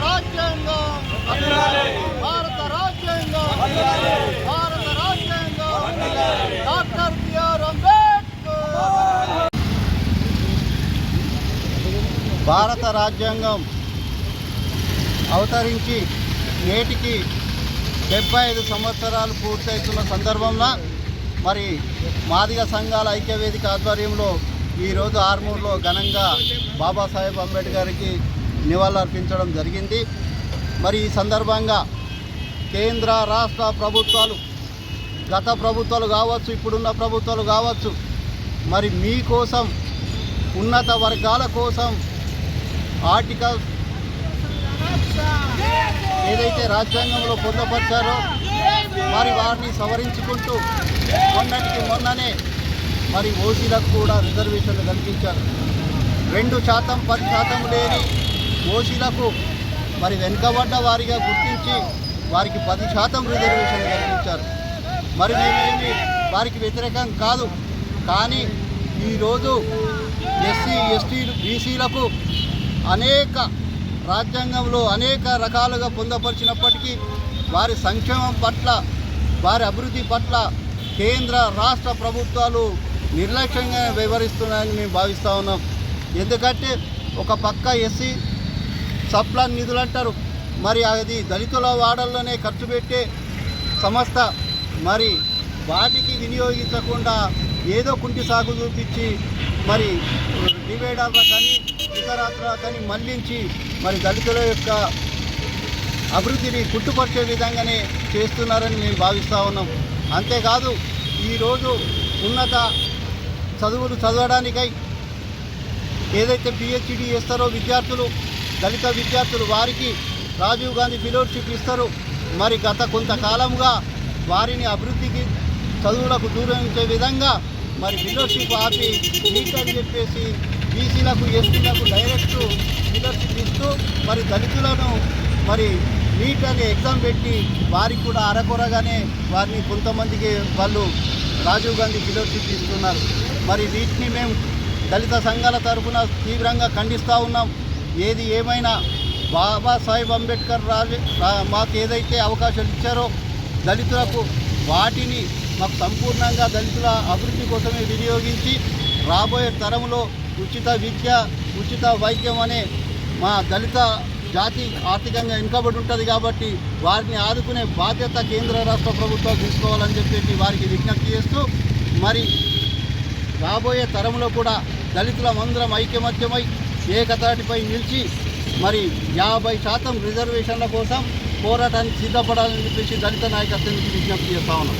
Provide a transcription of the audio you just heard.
భారత రాజ్యాంగం. భారత రాజ్యాంగం. అవతరించి నేటికి డెబ్బై ఐదు సంవత్సరాలు పూర్తవుతున్న సందర్భంలో మరి మాదిగ సంఘాల ఐక్యవేదిక ఆధ్వర్యంలో ఈరోజు ఆర్మూర్లో ఘనంగా బాబాసాహెబ్ అంబేద్కర్కి నివాళులర్పించడం జరిగింది. మరి ఈ సందర్భంగా కేంద్ర రాష్ట్ర ప్రభుత్వాలు గత ప్రభుత్వాలు కావచ్చు ఇప్పుడున్న ప్రభుత్వాలు కావచ్చు మరి మీకోసం ఉన్నత వర్గాల కోసం ఆర్టికల్ ఏదైతే రాజ్యాంగంలో పొందపరిచారో మరి వారిని సవరించుకుంటూ మొన్నటికి మొన్ననే మరి ఓసీలకు కూడా రిజర్వేషన్లు కల్పించారు. రెండు శాతం పది శాతం లేని ఓసీలకు మరి వెనుకబడ్డ వారిగా గుర్తించి వారికి పది శాతం రిజర్వేషన్ కల్పించారు. మరి మేమేమి వారికి వ్యతిరేకం కాదు. కానీ ఈరోజు ఎస్సీ ఎస్టీలు బీసీలకు అనేక రాజ్యాంగంలో అనేక రకాలుగా పొందపరిచినప్పటికీ వారి సంక్షేమం పట్ల వారి అభివృద్ధి పట్ల కేంద్ర రాష్ట్ర ప్రభుత్వాలు నిర్లక్ష్యంగా వ్యవహరిస్తున్నాయని మేము భావిస్తూ ఉన్నాం. ఎందుకంటే ఒక పక్క ఎస్సీ సప్లాన్ నిధులు అంటారు. మరి అది దళితుల వాడల్లోనే ఖర్చు పెట్టే సంస్థ. మరి వాటికి వినియోగించకుండా ఏదో కుంటి సాగు చూపించి మరి డివైడర్ల కానీ ఇతరత్ర కానీ మళ్ళించి మరి దళితుల యొక్క అభివృద్ధిని కుట్టుపరిచే విధంగానే చేస్తున్నారని మేము భావిస్తూ ఉన్నాం. అంతేకాదు ఈరోజు ఉన్నత చదువులు చదవడానికై ఏదైతే పిహెచ్డి చేస్తారో విద్యార్థులు దళిత విద్యార్థులు వారికి రాజీవ్ గాంధీ ఫెలోషిప్ ఇస్తారు. మరి గత కొంతకాలంగా వారిని అభివృద్ధికి చదువులకు దూరించే విధంగా మరి ఫెలోషిప్ ఆపి నీట్ అని చెప్పేసి బీసీలకు ఎస్టీలకు డైరెక్ట్ ఫెలోషిప్ ఇస్తూ మరి దళితులను మరి నీట్ అనే ఎగ్జామ్ పెట్టి వారికి కూడా అరకొరగానే వారిని కొంతమందికి వాళ్ళు రాజీవ్ గాంధీ ఫెలోషిప్ ఇస్తున్నారు. మరి వీటిని మేము దళిత సంఘాల తరఫున తీవ్రంగా ఖండిస్తూ ఉన్నాం. ఏది ఏమైనా బాబాసాహెబ్ అంబేద్కర్ రాజు మాకు ఏదైతే అవకాశాలు ఇచ్చారో దళితులకు వాటిని మాకు సంపూర్ణంగా దళితుల అభివృద్ధి కోసమే వినియోగించి రాబోయే తరంలో ఉచిత విద్య ఉచిత వైద్యం అనే మా దళిత జాతి ఆర్థికంగా వెనుకబడి ఉంటుంది కాబట్టి వారిని ఆదుకునే బాధ్యత కేంద్ర రాష్ట్ర ప్రభుత్వాలు తీసుకోవాలని చెప్పేసి వారికి విజ్ఞప్తి చేస్తూ మరి రాబోయే తరంలో కూడా దళితుల మందరం ఐక్యమత్యమై ఏకతాటిపై నిలిచి మరి యాభై శాతం రిజర్వేషన్ల కోసం పోరాటానికి సిద్ధపడాలని చెప్పేసి దళిత నాయకత్వానికి విజ్ఞప్తి చేస్తా ఉన్నాం.